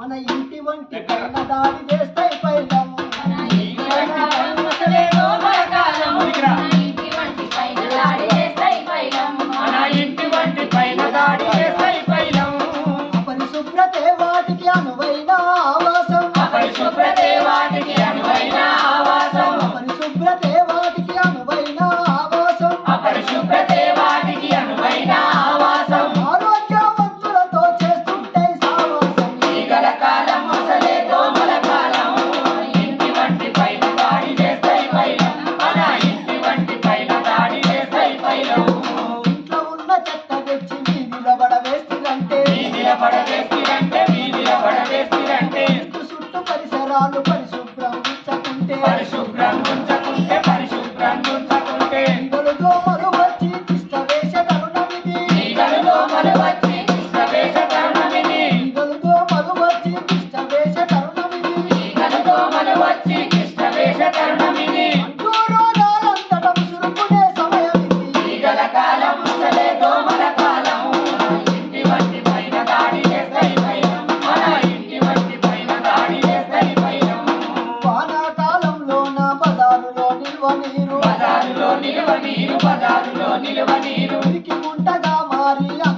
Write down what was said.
మన ఇంటి వంటి పైన దాడి చేస్తాయి పైలం நாலு గుంటగా మారి